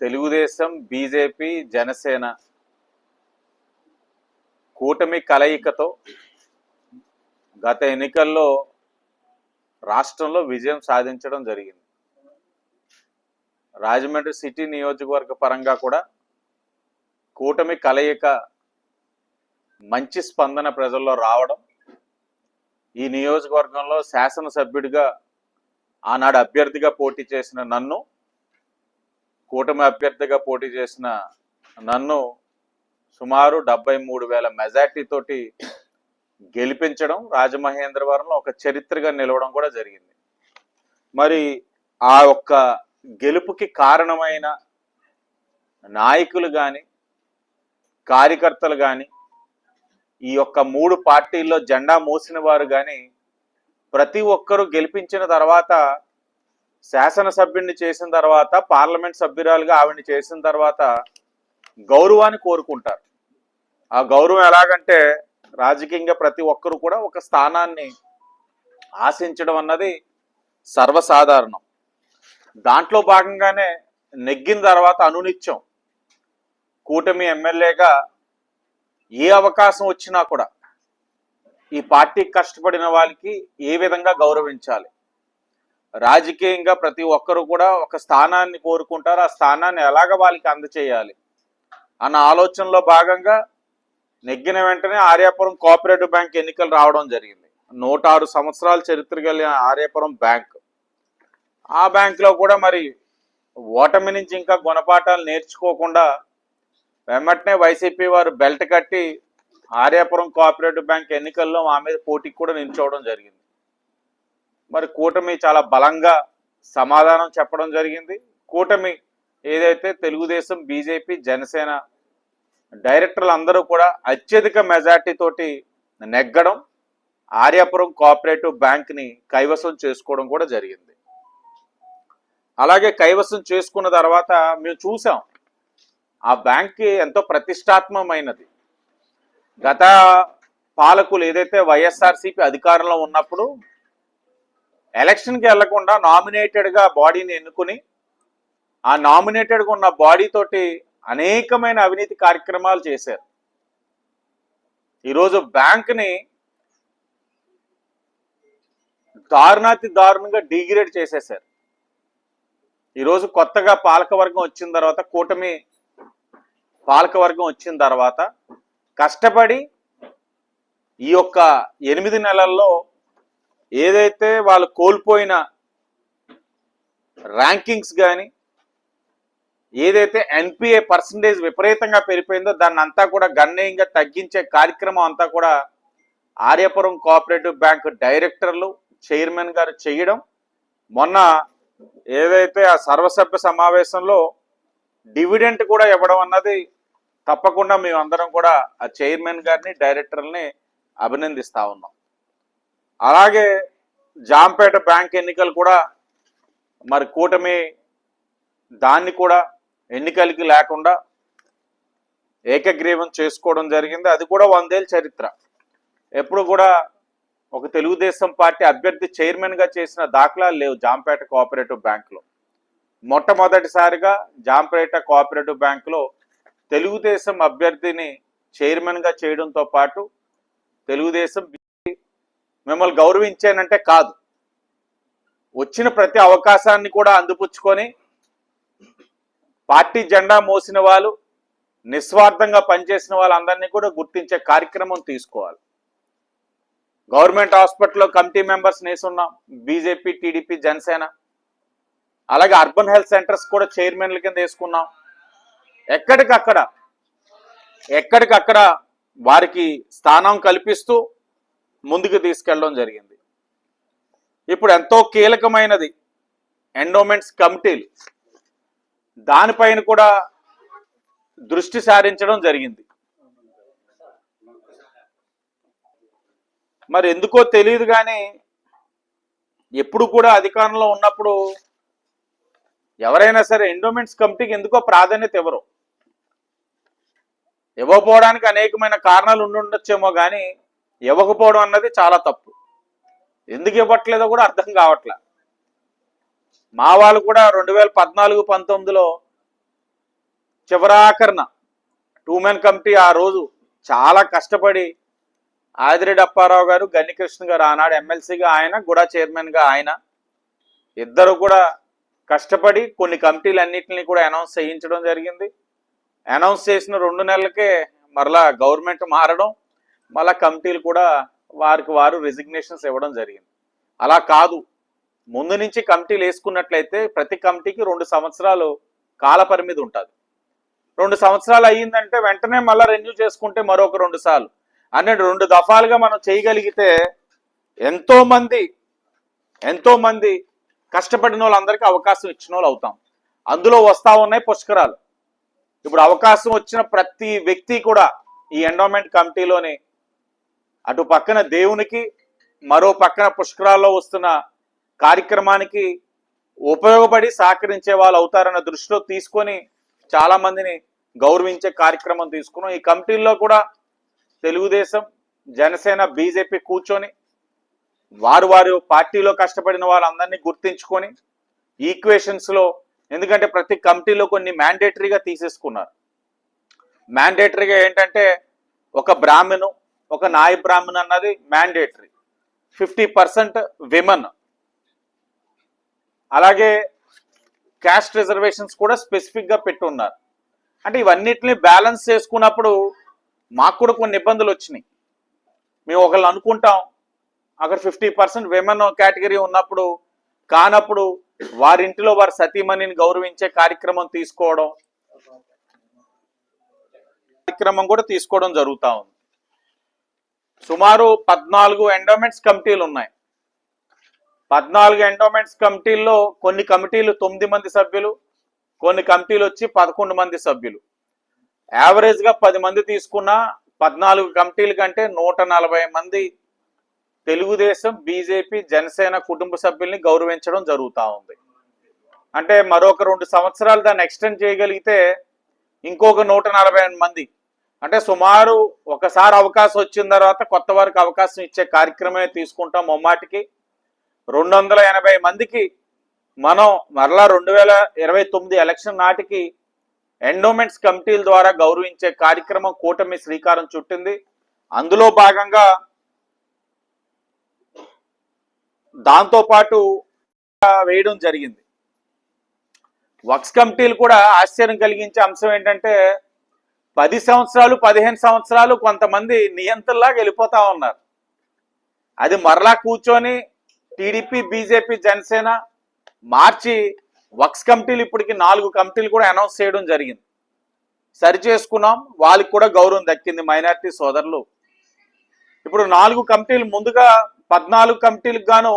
Telugu Desam BJP Janasena కూటమి కలయికతో గత ఎన్నికల్లో రాష్ట్రంలో విజయం సాధించడం జరిగింది. రాజమండ్రి సిటీ నియోజకవర్గ పరంగా కూడా కూటమి కలయిక మంచి స్పందన ప్రజల్లో రావడం ఈ నియోజకవర్గంలో శాసనసభ్యుడిగా ఆనాడు అభ్యర్థిగా పోటీ చేసిన నన్ను కూటమి అభ్యర్థిగా పోటీ చేసిన నన్ను సుమారు డెబ్బై మూడు వేల మెజార్టీతోటి గెలిపించడం రాజమహేంద్రవరంలో ఒక చరిత్రగా నిలవడం కూడా జరిగింది. మరి ఆ యొక్క గెలుపుకి కారణమైన నాయకులు కానీ కార్యకర్తలు కానీ ఈ యొక్క మూడు పార్టీల్లో జెండా మోసిన వారు కానీ ప్రతి ఒక్కరూ గెలిపించిన తర్వాత శాసనసభ్యుడిని చేసిన తర్వాత పార్లమెంట్ సభ్యురాలుగా ఆవిడని చేసిన తర్వాత గౌరవాన్ని కోరుకుంటారు. ఆ గౌరవం ఎలాగంటే రాజకీయంగా ప్రతి ఒక్కరు కూడా ఒక స్థానాన్ని ఆశించడం అన్నది సర్వసాధారణం. దాంట్లో భాగంగానే నెగ్గిన తర్వాత అనునిత్యం. కూటమి ఎమ్మెల్యేగా ఏ అవకాశం వచ్చినా కూడా ఈ పార్టీకి కష్టపడిన వాళ్ళకి ఏ విధంగా గౌరవించాలి? రాజకీయంగా ప్రతి ఒక్కరు కూడా ఒక స్థానాన్ని కోరుకుంటారు. ఆ స్థానాన్ని ఎలాగ వాళ్ళకి అందచేయాలి? అన్న ఆలోచనలో భాగంగా నెగ్గిన వెంటనే ఆర్యాపురం కోఆపరేటివ్ బ్యాంక్ ఎన్నికలు రావడం జరిగింది. నూట ఆరు సంవత్సరాల చరిత్ర కలిగిన ఆర్యాపురం బ్యాంక్. ఆ బ్యాంకులో కూడా మరి ఓటమి నుంచి ఇంకా గుణపాఠాలు నేర్చుకోకుండా వెంబటనే వైసీపీ వారు బెల్ట్ కట్టి ఆర్యాపురం కోఆపరేటివ్ బ్యాంక్ ఎన్నికల్లో మా మీద పోటీకి కూడా నిల్చోవడం జరిగింది. మరి కూటమి చాలా బలంగా సమాధానం చెప్పడం జరిగింది. కూటమి ఏదైతే తెలుగుదేశం బీజేపీ జనసేన డైరెక్టర్లు అందరూ కూడా అత్యధిక మెజార్టీ తోటి నెగ్గడం ఆర్యాపురం కోఆపరేటివ్ బ్యాంక్ని కైవసం చేసుకోవడం కూడా జరిగింది. అలాగే కైవసం చేసుకున్న తర్వాత మేము చూసాం ఆ బ్యాంక్కి ఎంతో ప్రతిష్టాత్మకమైనది. గత పాలకులు ఏదైతే వైఎస్ఆర్సీపీ అధికారంలో ఉన్నప్పుడు ఎలక్షన్కి వెళ్ళకుండా నామినేటెడ్గా బాడీని ఎన్నుకుని ఆ నామినేటెడ్గా ఉన్న బాడీ తోటి అనేకమైన అవినీతి కార్యక్రమాలు చేశారు. ఈరోజు బ్యాంక్ని దారుణాతి దారుణంగా డిగ్రేడ్ చేసేశారు. ఈరోజు కొత్తగా పాలకవర్గం వచ్చిన తర్వాత కూటమి పాలకవర్గం వచ్చిన తర్వాత కష్టపడి ఈ యొక్క ఎనిమిది నెలల్లో ఏదైతే వాళ్ళు కోల్పోయిన ర్యాంకింగ్స్ కానీ ఏదైతే ఎన్పిఏ పర్సంటేజ్ విపరీతంగా పెరిగిపోయిందో దాన్ని అంతా కూడా గణనీయంగా తగ్గించే కార్యక్రమం అంతా కూడా ఆర్యపురం కోఆపరేటివ్ బ్యాంక్ డైరెక్టర్లు చైర్మన్ గారు చేయడం. మొన్న ఏదైతే ఆ సర్వసభ్య సమావేశంలో డివిడెంట్ కూడా ఇవ్వడం అన్నది తప్పకుండా మేమందరం కూడా ఆ చైర్మన్ గారిని డైరెక్టర్ని అభినందిస్తూ ఉన్నాం. అలాగే జాంపేట బ్యాంక్ ఎన్నికలు కూడా మరి కూటమి దాన్ని కూడా ఎన్నికలకి లేకుండా ఏకగ్రీవం చేసుకోవడం జరిగింది. అది కూడా వందేళ్ళ చరిత్ర. ఎప్పుడు కూడా ఒక తెలుగుదేశం పార్టీ అభ్యర్థి చైర్మన్గా చేసిన దాఖలాలు లేవు జాంపేట కోఆపరేటివ్ బ్యాంకులో. మొట్టమొదటిసారిగా జాంపేట కోఆపరేటివ్ బ్యాంకులో తెలుగుదేశం అభ్యర్థిని చైర్మన్గా చేయడంతో పాటు తెలుగుదేశం మిమ్మల్ని గౌరవించానంటే కాదు. వచ్చిన ప్రతి అవకాశాన్ని కూడా అందిపుచ్చుకొని పార్టీ జెండా మోసిన వాళ్ళు నిస్వార్థంగా పనిచేసిన వాళ్ళందరినీ కూడా గుర్తించే కార్యక్రమం తీసుకోవాలి. గవర్నమెంట్ హాస్పిటల్లో కమిటీ మెంబర్స్ నేసున్నాం బీజేపీ టీడీపీ జనసేన. అలాగే అర్బన్ హెల్త్ సెంటర్స్ కూడా చైర్మన్ల కింద వేసుకున్నాం. ఎక్కడికక్కడ ఎక్కడికక్కడ వారికి స్థానం కల్పిస్తూ ముందుకు తీసుకెళ్ళడం జరిగింది. ఇప్పుడు ఎంతో కీలకమైనది ఎండోమెంట్స్ కమిటీలు. దానిపైన కూడా దృష్టి సారించడం జరిగింది. మరి ఎందుకో తెలియదు కానీ ఎప్పుడు కూడా అధికారంలో ఉన్నప్పుడు ఎవరైనా సరే ఎండోమెంట్స్ కమిటీకి ఎందుకో ప్రాధాన్యత ఇవ్వరు. ఇవ్వకపోవడానికి అనేకమైన కారణాలు ఉండుండొచ్చేమో కానీ ఇవ్వకపోవడం అన్నది చాలా తప్పు. ఎందుకు ఇవ్వట్లేదో కూడా అర్థం కావట్లే. మా వాళ్ళు కూడా రెండు వేల పద్నాలుగు పంతొమ్మిదిలో చివరాకరణ టూ మెన్ కమిటీ ఆ రోజు చాలా కష్టపడి ఆదిరెడ్డి అప్పారావు గారు గన్నికృష్ణ గారు ఆనాడు ఎమ్మెల్సీగా ఆయన కూడా చైర్మన్గా ఆయన ఇద్దరు కూడా కష్టపడి కొన్ని కమిటీలు అన్నింటినీ కూడా అనౌన్స్ చేయించడం జరిగింది. అనౌన్స్ చేసిన రెండు నెలలకే మరలా గవర్నమెంట్ మారడం మళ్ళా కమిటీలు కూడా వారికి వారు రెసిగ్నేషన్స్ ఇవ్వడం జరిగింది. అలా కాదు ముందు నుంచి కమిటీలు వేసుకున్నట్లయితే ప్రతి కమిటీకి రెండు సంవత్సరాలు కాల పరిమితి ఉంటుంది. రెండు సంవత్సరాలు అయ్యిందంటే వెంటనే మళ్ళీ రెన్యూ చేసుకుంటే మరొక రెండు సార్లు. అన్నట్టు రెండు దఫాలుగా మనం చేయగలిగితే ఎంతోమంది ఎంతోమంది కష్టపడిన వాళ్ళందరికీ అవకాశం ఇచ్చిన వాళ్ళు అవుతాం. అందులో వస్తూ ఉన్నాయి పుష్కరాలు. ఇప్పుడు అవకాశం వచ్చిన ప్రతి వ్యక్తి కూడా ఈ ఎండోమెంట్ కమిటీలోని అటు పక్కన దేవునికి మరో పక్కన పుష్కరాల్లో వస్తున్న కార్యక్రమానికి ఉపయోగపడి సహకరించే వాళ్ళు అవుతారన్న దృష్టిలో తీసుకొని చాలా మందిని గౌరవించే కార్యక్రమం తీసుకున్నాం. ఈ కమిటీల్లో కూడా తెలుగుదేశం జనసేన బీజేపీ కూర్చొని వారు వారు పార్టీలో కష్టపడిన వాళ్ళందరినీ గుర్తించుకొని ఈక్వేషన్స్లో ఎందుకంటే ప్రతి కమిటీలో కొన్ని మ్యాండేటరీగా తీసేసుకున్నారు. మ్యాండేటరీగా ఏంటంటే ఒక బ్రాహ్మణు ఒక నాయ బ్రాహ్మణ్ అన్నది మ్యాండేటరీ. ఫిఫ్టీ పర్సెంట్ విమెన్ అలాగే క్యాస్ట్ రిజర్వేషన్స్ కూడా స్పెసిఫిక్గా పెట్టున్నారు. అంటే ఇవన్నిటిని బ్యాలెన్స్ చేసుకున్నప్పుడు మాకు కూడా కొన్ని ఇబ్బందులు వచ్చినాయి. మేము ఒకళ్ళు అనుకుంటాం అక్కడ ఫిఫ్టీ పర్సెంట్ విమెన్ కేటగిరీ ఉన్నప్పుడు కానప్పుడు వారింటిలో వారి సతీమణిని గౌరవించే కార్యక్రమం తీసుకోవడం కార్యక్రమం కూడా తీసుకోవడం జరుగుతా ఉంది. సుమారు పద్నాలుగు ఎండోమెంట్స్ కమిటీలు ఉన్నాయి. పద్నాలుగు ఎండోమెంట్స్ కమిటీల్లో కొన్ని కమిటీలు తొమ్మిది మంది సభ్యులు కొన్ని కమిటీలు వచ్చి పదకొండు మంది సభ్యులు. యావరేజ్గా పది మంది తీసుకున్న పద్నాలుగు కమిటీల కంటే నూట నలభై మంది తెలుగుదేశం బీజేపీ జనసేన కుటుంబ సభ్యుల్ని గౌరవించడం జరుగుతూ ఉంది. అంటే మరొక రెండు సంవత్సరాలు దాన్ని ఎక్స్టెండ్ చేయగలిగితే ఇంకొక నూట నలభై మంది. అంటే సుమారు ఒకసారి అవకాశం వచ్చిన తర్వాత కొత్త వారికి అవకాశం ఇచ్చే కార్యక్రమమే తీసుకుంటాం మొమ్మాటికి రెండు వందల ఎనభై మందికి మనం మరలా రెండు వేల ఇరవై తొమ్మిది ఎలక్షన్ నాటికి ఎండోమెంట్స్ కమిటీల ద్వారా గౌరవించే కార్యక్రమం కూటమి శ్రీకారం చుట్టింది. అందులో భాగంగా దాంతో పాటు వేయడం జరిగింది. వక్స్ కమిటీలు కూడా ఆశ్చర్యం కలిగించే అంశం ఏంటంటే పది సంవత్సరాలు పదిహేను సంవత్సరాలు కొంతమంది నియంత్రణలాగా వెళ్ళిపోతా ఉన్నారు. అది మరలా కూర్చొని టీడీపీ బీజేపీ జనసేన మార్చి వక్స్ కమిటీలు ఇప్పటికి నాలుగు కమిటీలు కూడా అనౌన్స్ చేయడం జరిగింది. సరి చేసుకున్నాం వాళ్ళకి కూడా గౌరవం దక్కింది మైనారిటీ సోదరులు. ఇప్పుడు నాలుగు కమిటీలు ముందుగా పద్నాలుగు కమిటీలకు గాను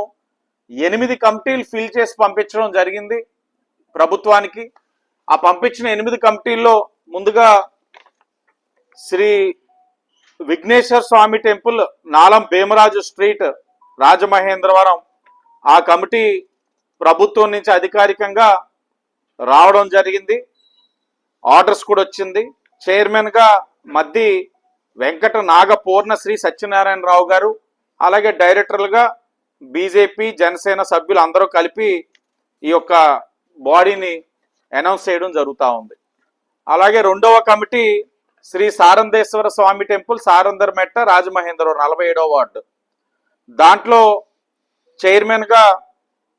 ఎనిమిది కమిటీలు ఫిల్ చేసి పంపించడం జరిగింది ప్రభుత్వానికి. ఆ పంపించిన ఎనిమిది కమిటీల్లో ముందుగా శ్రీ విఘ్నేశ్వర స్వామి టెంపుల్ నాలం భీమరాజు స్ట్రీట్ రాజమహేంద్రవరం ఆ కమిటీ ప్రభుత్వం నుంచి అధికారికంగా రావడం జరిగింది. ఆర్డర్స్ కూడా వచ్చింది. చైర్మన్గా మద్ది వెంకట నాగ పూర్ణశ్రీ సత్యనారాయణరావు గారు అలాగే డైరెక్టర్లుగా బీజేపీ జనసేన సభ్యులు అందరూ కలిపి ఈ యొక్క బాడీని అనౌన్స్ చేయడం జరుగుతూ ఉంది. అలాగే రెండవ కమిటీ శ్రీ సారంధేశ్వర స్వామి టెంపుల్ సారంధర్ మెట్ట రాజమహేంద్రవరం నలభై ఏడవ వార్డు. దాంట్లో చైర్మన్గా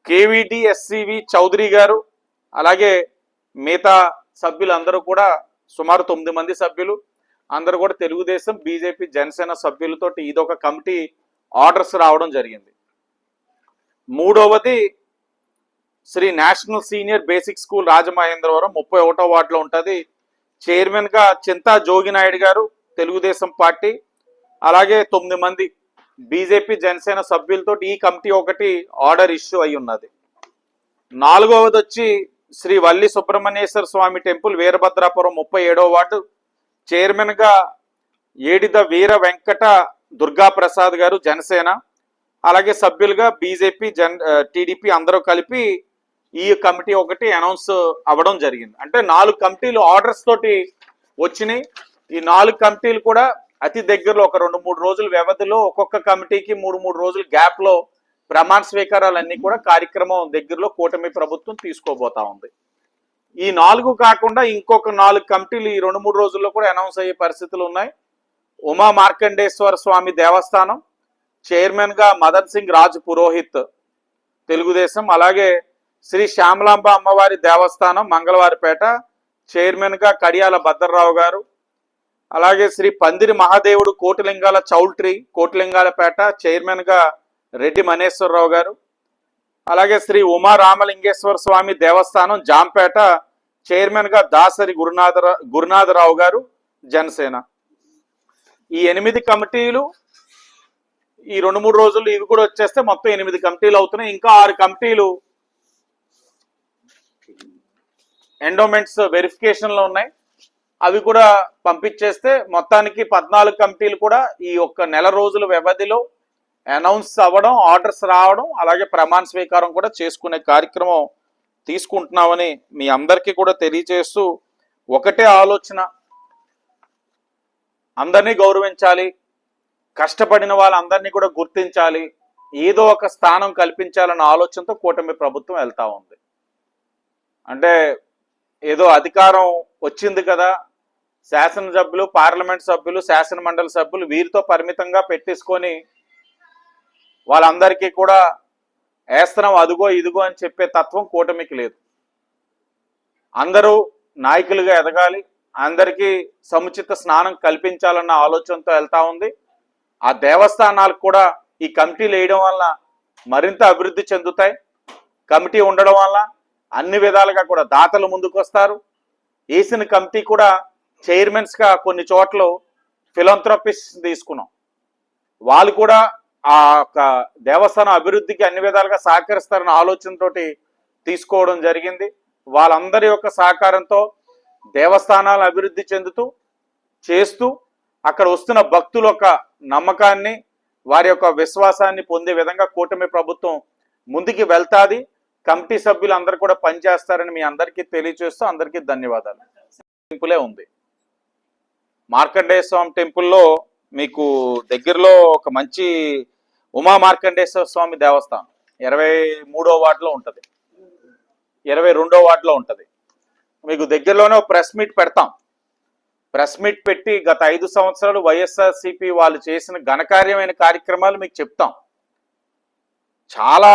కేవీటి ఎస్సివి చౌదరి గారు అలాగే మిగతా సభ్యులందరూ కూడా సుమారు తొమ్మిది మంది సభ్యులు అందరూ కూడా తెలుగుదేశం బీజేపీ జనసేన సభ్యులతోటి ఇదొక కమిటీ ఆర్డర్స్ రావడం జరిగింది. మూడవది Shri national senior basic school Rajamahendravaram ముప్పై ఒకటో వార్డులో ఉంటుంది. చైర్మన్గా చింతా జోగినాయుడు గారు తెలుగుదేశం పార్టీ అలాగే తొమ్మిది మంది బీజేపీ జనసేన సభ్యులతో ఈ కమిటీ ఒకటి ఆర్డర్ ఇష్యూ అయి ఉన్నది. నాలుగవది వచ్చి శ్రీ వల్లి సుబ్రహ్మణ్యేశ్వర స్వామి టెంపుల్ వీరభద్రాపురం ముప్పై ఏడవ వార్డు. చైర్మన్గా ఏడిద వీర వెంకట దుర్గా ప్రసాద్ గారు జనసేన. అలాగే సభ్యులుగా బీజేపీ జన్ టీడీపీ అందరూ కలిపి ఈ కమిటీ ఒకటి అనౌన్స్ అవ్వడం జరిగింది. అంటే నాలుగు కమిటీలు ఆర్డర్స్ తోటి వచ్చినాయి. ఈ నాలుగు కమిటీలు కూడా అతి దగ్గరలో ఒక రెండు మూడు రోజుల వ్యవధిలో ఒక్కొక్క కమిటీకి మూడు మూడు రోజుల గ్యాప్లో ప్రమాణ స్వీకారాలన్నీ కూడా కార్యక్రమం దగ్గరలో కూటమి ప్రభుత్వం తీసుకోబోతా ఉంది. ఈ నాలుగు కాకుండా ఇంకొక నాలుగు కమిటీలు ఈ రెండు మూడు రోజుల్లో కూడా అనౌన్స్ అయ్యే పరిస్థితులు ఉన్నాయి. ఉమా మార్కండేశ్వర స్వామి దేవస్థానం చైర్మన్గా మదన్ సింగ్ రాజ్ పురోహిత్ తెలుగుదేశం అలాగే శ్రీ శ్యామలాంబ అమ్మవారి దేవస్థానం మంగళవారిపేట చైర్మన్గా కడియాల భద్రరావు గారు అలాగే శ్రీ పందిరి మహాదేవుడు కోటిలింగాల చౌల్ట్రీ కోటిలింగాలపేట చైర్మన్గా రెడ్డి మనేశ్వరరావు గారు. అలాగే శ్రీ ఉమా రామలింగేశ్వర స్వామి దేవస్థానం జాంపేట చైర్మన్గా దాసరి గురునాథ గురునాథరావు గారు జనసేన. ఈ ఎనిమిది కమిటీలు ఈ రెండు మూడు రోజులు ఇవి కూడా వచ్చేస్తే మొత్తం ఎనిమిది కమిటీలు అవుతున్నాయి. ఇంకా ఆరు కమిటీలు ఎండోమెంట్స్ వెరిఫికేషన్లో ఉన్నాయి. అవి కూడా పంపించేస్తే మొత్తానికి పద్నాలుగు కమిటీలు కూడా ఈ ఒక్క నెల రోజుల వ్యవధిలో అనౌన్స్ అవ్వడం ఆర్డర్స్ రావడం అలాగే ప్రమాణ స్వీకారం కూడా చేసుకునే కార్యక్రమం తీసుకుంటున్నామని మీ అందరికీ కూడా తెలియజేస్తూ ఒకటే ఆలోచన. అందరినీ గౌరవించాలి కష్టపడిన వాళ్ళందరినీ కూడా గుర్తించాలి ఏదో ఒక స్థానం కల్పించాలన్న ఆలోచనతో కూటమి ప్రభుత్వం వెళ్తా ఉంది. అంటే ఏదో అధికారం వచ్చింది కదా శాసనసభ్యులు పార్లమెంట్ సభ్యులు శాసన మండలి సభ్యులు వీరితో పరిమితంగా పెట్టేసుకొని వాళ్ళందరికీ కూడా వేస్తున్నాం అదుగో ఇదిగో అని చెప్పే తత్వం కూటమికి లేదు. అందరూ నాయకులుగా ఎదగాలి అందరికీ సముచిత స్నానం కల్పించాలన్న ఆలోచనతో వెళ్తా ఉంది. ఆ దేవస్థానాలకు కూడా ఈ కమిటీలు వేయడం వల్ల మరింత అభివృద్ధి చెందుతాయి. కమిటీ ఉండడం వల్ల అన్ని విధాలుగా కూడా దాతలు ముందుకు వస్తారు వేసిన కమిటీ కూడా చైర్మన్స్గా కొన్ని చోట్ల ఫిలంథ్రపిస్ తీసుకున్నాం. వాళ్ళు కూడా ఆ యొక్క దేవస్థానం అభివృద్ధికి అన్ని విధాలుగా సహకరిస్తారన్న ఆలోచనతోటి తీసుకోవడం జరిగింది. వాళ్ళందరి యొక్క సహకారంతో దేవస్థానాలు అభివృద్ధి చెందుతూ చేస్తూ అక్కడ వస్తున్న భక్తుల యొక్క నమ్మకాన్ని వారి యొక్క విశ్వాసాన్ని పొందే విధంగా కూటమి ప్రభుత్వం ముందుకి వెళ్తాది. కమిటీ సభ్యులు అందరూ కూడా పనిచేస్తారని మీ అందరికీ తెలియజేస్తూ అందరికీ ధన్యవాదాలు. సింపులే ఉంది. మార్కండేయ స్వామి టెంపుల్లో మీకు దగ్గరలో ఒక మంచి ఉమా మార్కండేశ్వర స్వామి దేవస్థానం. ఇరవై మూడో వార్డులో ఉంటుంది. ఇరవై రెండో వార్డులో ఉంటుంది. మీకు దగ్గరలోనే ప్రెస్ మీట్ పెడతాం. ప్రెస్ మీట్ పెట్టి గత ఐదు సంవత్సరాలు వైఎస్ఆర్సీపీ వాళ్ళు చేసిన ఘనకార్యమైన కార్యక్రమాలు మీకు చెప్తాం. చాలా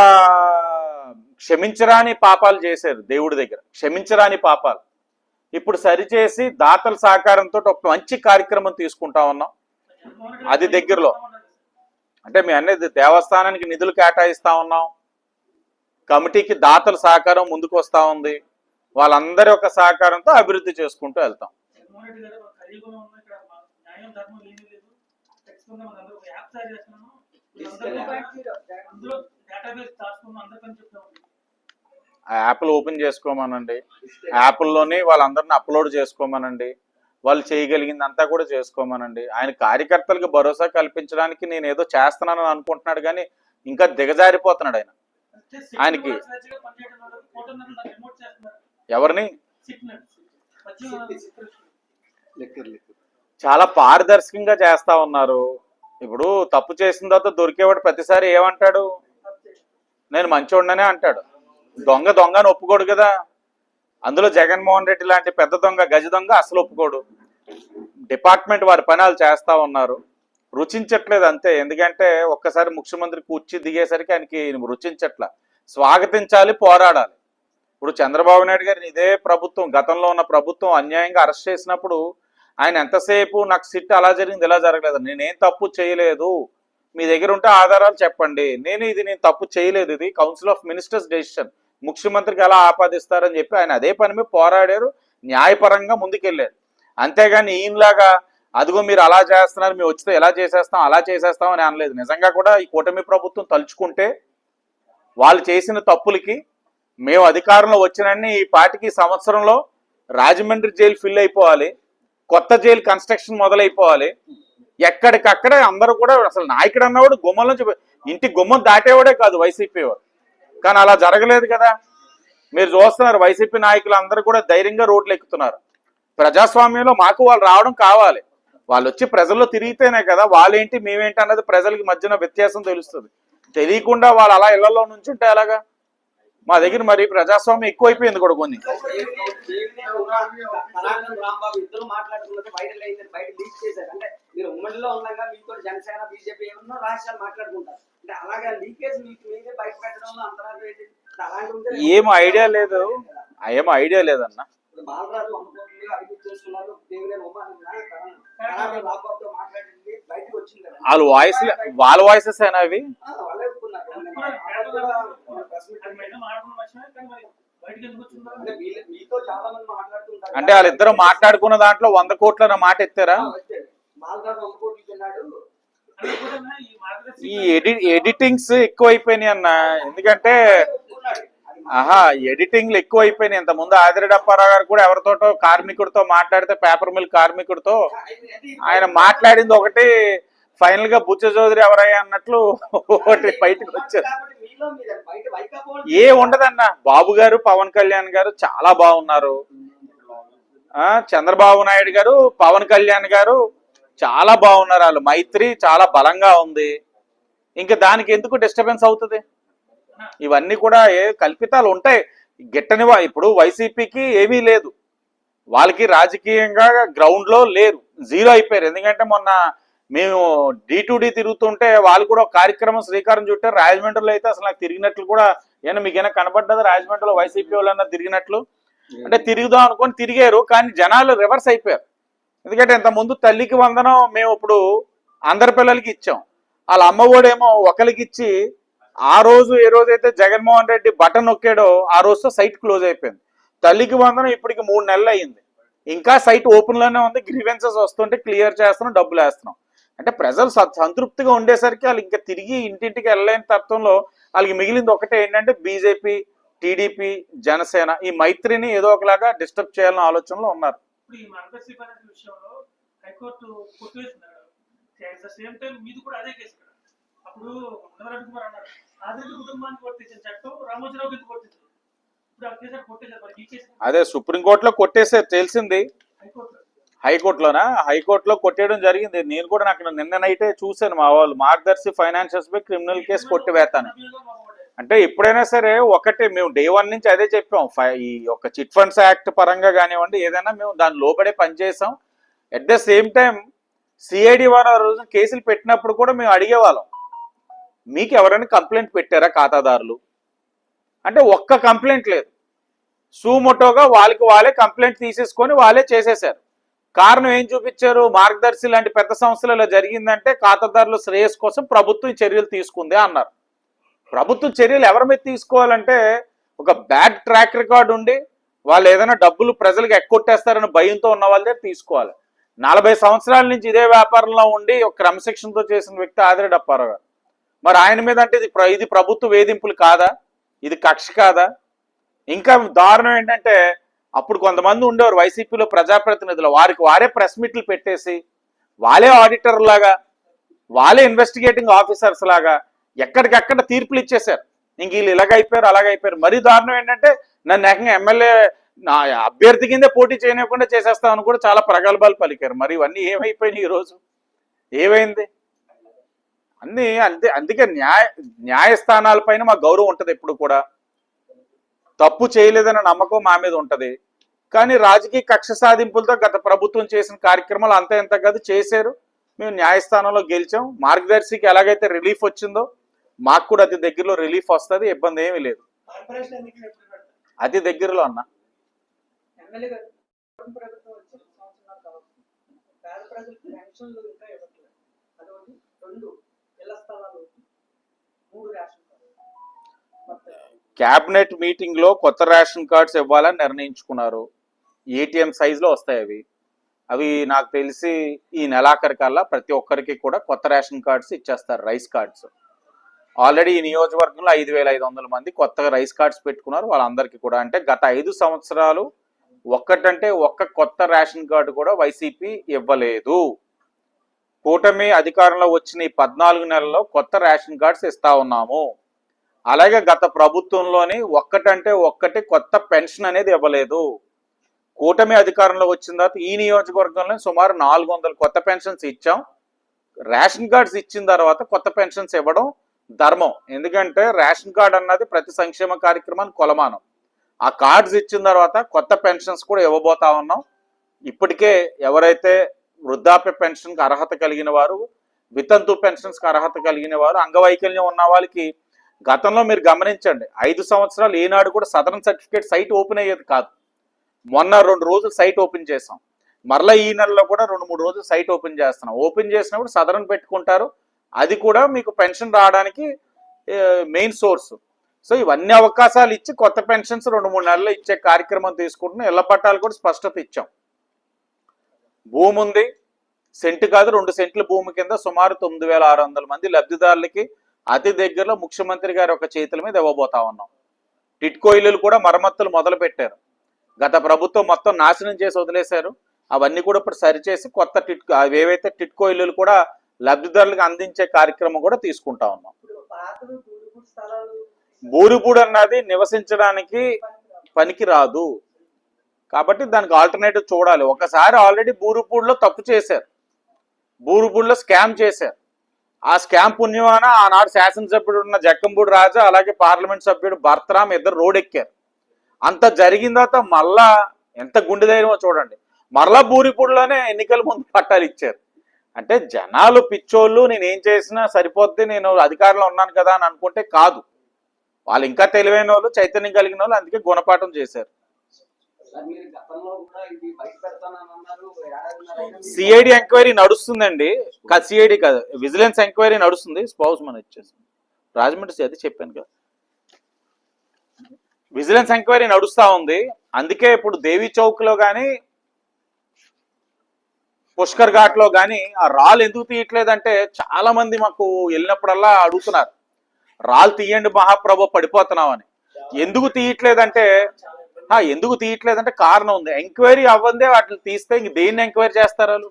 క్షమించరాని పాపాలు చేశారు దేవుడి దగ్గర. క్షమించరాని పాపాలు. ఇప్పుడు సరిచేసి దాతల సహకారంతో ఒక మంచి కార్యక్రమం తీసుకుంటా ఉన్నాం. అది దగ్గరలో. అంటే మీ అనేది దేవస్థానానికి నిధులు కేటాయిస్తా ఉన్నాం. కమిటీకి దాతల సహకారం ముందుకు వస్తా ఉంది. వాళ్ళందరి యొక్క సహకారంతో అభివృద్ధి చేసుకుంటూ వెళ్తాం. అందులో డేటాబేస్ అందరికని యాప్లు ఓపెన్ చేసుకోమనండి. యాప్ల్లోని వాళ్ళందరిని అప్లోడ్ చేసుకోమనండి. వాళ్ళు చేయగలిగింది అంతా కూడా చేసుకోమనండి. ఆయన కార్యకర్తలకు భరోసా కల్పించడానికి నేను ఏదో చేస్తున్నానని అనుకుంటున్నాడు కానీ ఇంకా దిగజారిపోతున్నాడు ఆయన. ఆయనకి- ఎవరిని? చాలా పారదర్శకంగా చేస్తా ఉన్నారు. ఇప్పుడు తప్పు చేసిన తర్వాత దొరికేవాడు ప్రతిసారి ఏమంటాడు? నేను మంచోడిననే అంటాడు. దొంగ దొంగ అని ఒప్పుకోడు కదా. అందులో జగన్మోహన్ రెడ్డి లాంటి పెద్ద దొంగ గజ దొంగ అసలు ఒప్పుకోడు. డిపార్ట్మెంట్ వారి పనాలు చేస్తా ఉన్నారు. రుచించట్లేదు అంతే. ఎందుకంటే ఒక్కసారి ముఖ్యమంత్రి కూర్చి దిగేసరికి ఆయనకి రుచించట్ల. స్వాగతించాలి పోరాడాలి. ఇప్పుడు చంద్రబాబు నాయుడు గారిని ఇదే ప్రభుత్వం గతంలో ఉన్న ప్రభుత్వం అన్యాయంగా అరెస్ట్ చేసినప్పుడు ఆయన ఎంతసేపు నాకు సిట్ అలా జరిగింది ఇలా జరగలేదు. నేనేం తప్పు చేయలేదు. మీ దగ్గర ఉంటే ఆధారాలు చెప్పండి. నేను ఇది నేను తప్పు చేయలేదు. ఇది కౌన్సిల్ ఆఫ్ మినిస్టర్స్ డెసిషన్ ముఖ్యమంత్రికి ఎలా ఆపాదిస్తారని చెప్పి ఆయన అదే పని మీద పోరాడారు. న్యాయపరంగా ముందుకెళ్ళారు. అంతేగాని ఈయనలాగా అదిగో మీరు అలా చేస్తున్నారు మేము వచ్చితే ఎలా చేసేస్తాం అలా చేసేస్తాం అని అనలేదు. నిజంగా కూడా ఈ కూటమి ప్రభుత్వం తలుచుకుంటే వాళ్ళు చేసిన తప్పులకి మేము అధికారంలో వచ్చినన్ని ఈ పార్టీకి సంవత్సరంలో రాజమండ్రి జైలు ఫిల్ అయిపోవాలి. కొత్త జైలు కన్స్ట్రక్షన్ మొదలైపోవాలి. ఎక్కడికక్కడే అందరూ కూడా అసలు నాయకుడు అన్నవాడు గుమ్మల నుంచి ఇంటి గుమ్మం దాటేవాడే కాదు వైసీపీ వాడు కానీ అలా జరగలేదు కదా. మీరు చూస్తున్నారు వైసీపీ నాయకులు అందరూ కూడా ధైర్యంగా రోడ్లు ఎక్కుతున్నారు. ప్రజాస్వామ్యంలో మాకు వాళ్ళు రావడం కావాలి. వాళ్ళు వచ్చి ప్రజల్లో తిరిగితేనే కదా వాళ్ళేంటి మేమేంటి అన్నది ప్రజలకి మధ్యన వ్యత్యాసం తెలుస్తుంది. తెలియకుండా వాళ్ళు అలా ఇళ్ళలో నుంచుంటే అలాగా మా దగ్గర మరి ప్రజాస్వామ్యం ఎక్కువైపోయింది కూడా కొన్ని. మీరు ఉమ్మడిలో ఉండగా మీతో జనసేన బీజేపీ ఏమన్నా రాష్ట్రాలు మాట్లాడుకుంటారు. ఏం ఐడియా లేదు. ఏం ఐడియా లేదన్న. వాళ్ళు వాయిస్ వాళ్ళ వాయిసెస్ అయినా అవి అంటే వాళ్ళిద్దరు మాట్లాడుకున్న దాంట్లో వంద కోట్ల అన్న మాట ఎత్తారా? ఈ ఎడి ఎడిటింగ్స్ ఎక్కువైపోయినాయి అన్న. ఎందుకంటే ఆహా ఎడిటింగ్లు ఎక్కువైపోయినాయి. ఇంత ముందు ఆదిరెడ్డప్పారావు గారు కూడా ఎవరితోటో కార్మికుడితో మాట్లాడితే పేపర్ మిల్ కార్మికుడితో ఆయన మాట్లాడింది ఒకటి ఫైనల్గా బుచ్చ చౌదరి ఎవరయ్యా అన్నట్లు ఒకటి బయటకు వచ్చారు. ఏ ఉండదన్న. బాబు గారు పవన్ కళ్యాణ్ గారు చాలా బాగున్నారు. చంద్రబాబు నాయుడు గారు పవన్ కళ్యాణ్ గారు చాలా బాగున్నారు వాళ్ళు. మైత్రి చాలా బలంగా ఉంది. ఇంకా దానికి ఎందుకు డిస్టర్బెన్స్ అవుతుంది? ఇవన్నీ కూడా ఏ కల్పితాలు ఉంటాయి. గిట్టని ఇప్పుడు వైసీపీకి ఏమీ లేదు. వాళ్ళకి రాజకీయంగా గ్రౌండ్లో లేరు. జీరో అయిపోయారు. ఎందుకంటే మొన్న మేము డి టు డీ తిరుగుతుంటే వాళ్ళు కూడా కార్యక్రమం శ్రీకారం చుట్టారు రాజమండ్రిలో అయితే అసలు నాకు తిరిగినట్లు కూడా ఏమైనా మీకైనా కనబడ్డది రాజమండ్రిలో వైసీపీ వాళ్ళన్నా తిరిగినట్లు? అంటే తిరుగుదాం అనుకొని తిరిగారు. కానీ జనాలు రివర్స్ అయిపోయారు. ఎందుకంటే ఇంత ముందు తల్లికి వందనం మేము ఇప్పుడు అందరి పిల్లలకి ఇచ్చాం. వాళ్ళ అమ్మఒడేమో ఒకరికి ఇచ్చి ఆ రోజు ఏ రోజైతే జగన్మోహన్ రెడ్డి బటన్ నొక్కాడో ఆ రోజుతో సైట్ క్లోజ్ అయిపోయింది. తల్లికి వందనం ఇప్పటికి మూడు నెలలు అయ్యింది. ఇంకా సైట్ ఓపెన్లోనే ఉంది గ్రీవెన్సెస్ వస్తుంటే క్లియర్ చేస్తున్నాం డబ్బులు వేస్తున్నాం. అంటే ప్రజలు స- సంతృప్తిగా ఉండేసరికి వాళ్ళు ఇంకా తిరిగి ఇంటింటికి వెళ్ళలేని తత్వంలో వాళ్ళకి మిగిలింది ఒకటే ఏంటంటే బీజేపీ టీడీపీ జనసేన ఈ మైత్రిని ఏదో ఒకలాగా డిస్టర్బ్ చేయాలన్న ఆలోచనలో ఉన్నారు. ఇప్పుడు ఈ విషయంలో హైకోర్టు కొట్టివేసింది అక్కడ అట్ ద సేమ్ టైం మీది కూడా అదే కేసు ఇక్కడ అప్పుడు కుమార్ అన్నారు ఆదిరెడ్డి కుటుంబానికి చట్టం రామోజీరావు కింద ఇప్పుడు ఆ కేసు కొట్టేశారు మరి ఈ కేసు అదే సుప్రీంకోర్టులో కొట్టేసే తెలిసింది. హైకోర్టు హైకోర్టులోనా? హైకోర్టులో కొట్టేయడం జరిగింది. నేను కూడా నాకు నిన్న నైటే చూశాను మా వాళ్ళు. మార్గదర్శి ఫైనాన్షియల్స్ పై క్రిమినల్ కేసు కొట్టివేస్తాను అంటే ఎప్పుడైనా సరే ఒకటి మేము డే వన్ నుంచి అదే చెప్పాం. ఈ యొక్క చిట్ ఫండ్స్ యాక్ట్ పరంగా కానివ్వండి ఏదైనా మేము దాని లోబడే పనిచేసాం at the same time CID వారు ఆ రోజు కేసులు పెట్టినప్పుడు కూడా మేము అడిగేవాళ్ళం. మీకు ఎవరైనా కంప్లైంట్ పెట్టారా ఖాతాదారులు? అంటే ఒక్క కంప్లైంట్ లేదు. సూమోటోగా వాళ్ళకి వాళ్ళే కంప్లైంట్ తీసేసుకొని వాళ్ళే చేసేసారు. కారణం ఏం చూపించారు? మార్గదర్శి లాంటి పెద్ద సంస్థలలో జరిగిందంటే ఖాతాదారుల శ్రేయస్ కోసం ప్రభుత్వం చర్యలు తీసుకుంది అన్నారు. ప్రభుత్వ చర్యలు ఎవరి మీద తీసుకోవాలంటే ఒక బ్యాడ్ ట్రాక్ రికార్డ్ ఉండి వాళ్ళు ఏదైనా డబ్బులు ప్రజలకు ఎక్కొట్టేస్తారని భయంతో ఉన్న వాళ్ళే తీసుకోవాలి. నలభై సంవత్సరాల నుంచి ఇదే వ్యాపారంలో ఉండి ఒక క్రమశిక్షణతో చేసిన వ్యక్తి ఆదిరెడ్డి అప్పారావు గారు. మరి ఆయన మీద అంటే ఇది ప్ర- ఇది ప్రభుత్వ వేధింపులు కాదా? ఇది కక్ష కాదా? ఇంకా దారుణం ఏంటంటే అప్పుడు కొంతమంది ఉండేవారు వైసీపీలో ప్రజాప్రతినిధులు. వారికి వారే ప్రెస్ మీట్లు పెట్టేసి వాళ్ళే ఆడిటర్ లాగా వాళ్ళే ఇన్వెస్టిగేటింగ్ ఆఫీసర్స్ లాగా ఎక్కడికక్కడ తీర్పులు ఇచ్చేశారు. ఇంక వీళ్ళు ఇలాగ అయిపోయారు అలాగ అయిపోయారు. మరీ దారుణం ఏంటంటే నన్ను ఏకంగా ఎమ్మెల్యే నా అభ్యర్థి కిందే పోటీ చేయనివ్వకుండా చేసేస్తామని కూడా చాలా ప్రగల్భాలు పలికారు. మరి ఇవన్నీ ఏమైపోయినాయి ఈ రోజు ఏమైంది? అన్నీ అంతే అందుకే న్యాయ న్యాయస్థానాలపైన మా గౌరవం ఉంటుంది ఎప్పుడు కూడా. తప్పు చేయలేదన్న నమ్మకం మా మీద ఉంటుంది. కానీ రాజకీయ కక్ష సాధింపులతో గత ప్రభుత్వం చేసిన కార్యక్రమాలు అంత ఎంత కాదు చేశారు. మేము న్యాయస్థానంలో గెలిచాం. మార్గదర్శికి ఎలాగైతే రిలీఫ్ వచ్చిందో మాకు కూడా అతి దగ్గరలో రిలీఫ్ వస్తుంది ఇబ్బంది ఏమీ లేదు. అతి దగ్గరలో అన్న. క్యాబినెట్ మీటింగ్లో కొత్త రేషన్ కార్డ్స్ ఇవ్వాలని నిర్ణయించుకున్నారు. ఏటీఎం సైజ్లో వస్తాయి అవి. అవి నాకు తెలిసి ఈ నెలాఖరు కల్లా ప్రతి ఒక్కరికి కూడా కొత్త రేషన్ కార్డ్స్ ఇచ్చేస్తారు రైస్ కార్డ్స్. ఆల్రెడీ ఈ నియోజకవర్గంలో ఐదు వేల ఐదు వందల మంది కొత్తగా రైస్ కార్డ్స్ పెట్టుకున్నారు. వాళ్ళందరికీ కూడా అంటే గత ఐదు సంవత్సరాలు ఒక్కటంటే ఒక్క కొత్త రేషన్ కార్డు కూడా వైసీపీ ఇవ్వలేదు. కూటమి అధికారంలో వచ్చిన ఈ పద్నాలుగు నెలల్లో కొత్త రేషన్ కార్డ్స్ ఇస్తా ఉన్నాము. అలాగే గత ప్రభుత్వంలోని ఒక్కటంటే ఒక్కటి కొత్త పెన్షన్ అనేది ఇవ్వలేదు. కూటమి అధికారంలో వచ్చిన తర్వాత ఈ నియోజకవర్గంలో సుమారు నాలుగు కొత్త పెన్షన్స్ ఇచ్చాం. రేషన్ కార్డ్స్ ఇచ్చిన తర్వాత కొత్త పెన్షన్స్ ఇవ్వడం ధర్మం. ఎందుకంటే రేషన్ కార్డ్ అన్నది ప్రతి సంక్షేమ కార్యక్రమానికి కొలమానం. ఆ కార్డ్స్ ఇచ్చిన తర్వాత కొత్త పెన్షన్స్ కూడా ఇవ్వబోతా ఉన్నాం. ఇప్పటికే ఎవరైతే వృద్ధాప్య పెన్షన్కి అర్హత కలిగిన వారు వితంతు పెన్షన్స్కి అర్హత కలిగిన వారు అంగవైకల్యం ఉన్న వాళ్ళకి గతంలో మీరు గమనించండి. ఐదు సంవత్సరాలు ఈనాడు కూడా సదరన్ సర్టిఫికేట్ సైట్ ఓపెన్ అయ్యేది కాదు. మొన్న రెండు రోజులు సైట్ ఓపెన్ చేసాం మరలా ఈ నెలలో కూడా రెండు మూడు రోజులు సైట్ ఓపెన్ చేస్తున్నాం. ఓపెన్ చేసినప్పుడు సదరన్ పెట్టుకుంటారు. అది కూడా మీకు పెన్షన్ రావడానికి మెయిన్ సోర్స్. సో ఇవన్నీ అవకాశాలు ఇచ్చి కొత్త పెన్షన్స్ రెండు మూడు నెలలు ఇచ్చే కార్యక్రమం తీసుకుంటున్నాం ఇళ్ళ పట్టాలు కూడా స్పష్టత ఇచ్చాం. భూమి ఉంది. సెంటు కాదు రెండు సెంట్ల భూమి కింద సుమారు తొమ్మిది వేల ఆరు వందల మంది లబ్ధిదారులకి అతి దగ్గరలో ముఖ్యమంత్రి గారి ఒక చేతుల మీద ఇవ్వబోతా ఉన్నాం. టిట్కో ఇల్లులు కూడా మరమ్మతులు మొదలు పెట్టారు గత ప్రభుత్వం మొత్తం నాశనం చేసి వదిలేశారు. అవన్నీ కూడా ఇప్పుడు సరిచేసి కొత్త టిట్కో అవి ఏవైతే టిట్కో ఇల్లులు కూడా లబ్ధిదారులకు అందించే కార్యక్రమం కూడా తీసుకుంటా ఉన్నాం. బూరుపూడి అన్నది నివసించడానికి పనికి రాదు కాబట్టి దానికి ఆల్టర్నేటివ్ చూడాలి. ఒకసారి ఆల్రెడీ బూరుపూడిలో తప్పు చేశారు. బూరుపూడిలో స్కామ్ చేశారు. ఆ స్కామ్ పుణ్యమాన ఆనాడు శాసనసభ్యుడు ఉన్న జక్కంబూడి రాజా అలాగే పార్లమెంట్ సభ్యుడు భర్తరామ్ ఇద్దరు రోడ్ ఎక్కారు అంత జరిగిన తర్వాత మళ్ళా ఎంత గుండె ధైర్యమో చూడండి. మరలా బూరిపూడిలోనే ఎన్నికల ముందు పట్టాలు ఇచ్చారు. అంటే జనాలు పిచ్చోళ్ళు నేను ఏం చేసినా సరిపోద్ది నేను అధికారంలో ఉన్నాను కదా అని అనుకుంటే కాదు. వాళ్ళు ఇంకా తెలివైన వాళ్ళు చైతన్యం కలిగిన వాళ్ళు అందుకే గుణపాఠం చేశారు. సిఐడి ఎంక్వైరీ నడుస్తుందండి. సిఐడి కాదు విజిలెన్స్ ఎంక్వైరీ నడుస్తుంది. స్పౌస్ మన ఇచ్చేసి రాజమండ్రి అది చెప్పాను కదా. విజిలెన్స్ ఎంక్వైరీ నడుస్తూ ఉంది. అందుకే ఇప్పుడు దేవి చౌక్లో కానీ పుష్కర్ ఘాట్లో కానీ ఆ రాళ్ళు ఎందుకు తీయట్లేదంటే చాలా మంది మాకు వెళ్ళినప్పుడల్లా అడుగుతున్నారు. రాళ్ళు తీయండి మహాప్రభు పడిపోతున్నామని. ఎందుకు తీయట్లేదంటే ఎందుకు తీయట్లేదంటే కారణం ఉంది. ఎంక్వైరీ అవ్వందే వాటిని తీస్తే ఇంక దేన్ని ఎంక్వైరీ చేస్తారు వాళ్ళు?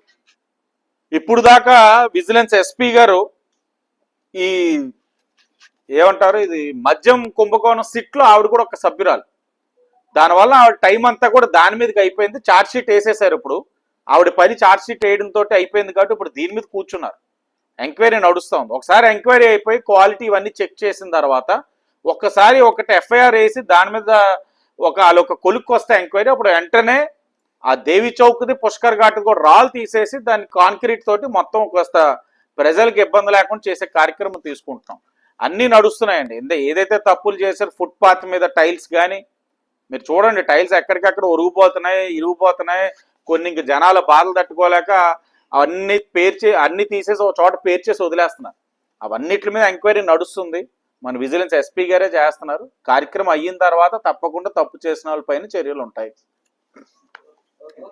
ఇప్పుడు దాకా విజిలెన్స్ ఎస్పీ గారు ఈ ఏమంటారు ఇది మద్యం కుంభకోణం సిట్లో ఆవిడ కూడా ఒక సభ్యురాలు. దానివల్ల ఆవిడ టైం అంతా కూడా దాని మీదకి అయిపోయింది. ఛార్జ్ షీట్ వేసేసారు ఇప్పుడు. ఆవిడ పని ఛార్జ్షీట్ వేయడంతో అయిపోయింది కాబట్టి ఇప్పుడు దీని మీద కూర్చున్నారు. ఎంక్వైరీ నడుస్తూ ఉంది. ఒకసారి ఎంక్వైరీ అయిపోయి క్వాలిటీ ఇవన్నీ చెక్ చేసిన తర్వాత ఒక్కసారి ఒకటి ఎఫ్ఐఆర్ వేసి దాని మీద ఒక వాళ్ళు ఒక కొలుక్కు వస్తే ఎంక్వైరీ అప్పుడు వెంటనే ఆ దేవి చౌక్ది పుష్కర్ ఘాట్ కూడా రాళ్ళు తీసేసి దాన్ని కాంక్రీట్ తోటి మొత్తం కాస్త ప్రజలకు ఇబ్బంది లేకుండా చేసే కార్యక్రమం తీసుకుంటున్నాం. అన్నీ నడుస్తున్నాయండి. ఇంత ఏదైతే తప్పులు చేశారు ఫుట్పాత్ మీద టైల్స్ కానీ మీరు చూడండి టైల్స్ ఎక్కడికక్కడ ఒరిగిపోతున్నాయి ఇరిగిపోతున్నాయి కొన్ని ఇంక జనాల బాధలు తట్టుకోలేక అవన్నీ పేర్చి అన్ని తీసేసి ఒక చోట పేర్చేసి వదిలేస్తున్నారు. అవన్నిటి మీద ఎంక్వైరీ నడుస్తుంది. మన విజిలెన్స్ ఎస్పీ గారే చేస్తున్నారు. కార్యక్రమం అయిన తర్వాత తప్పకుండా తప్పు చేసిన వాళ్ళపైన చర్యలు ఉంటాయి.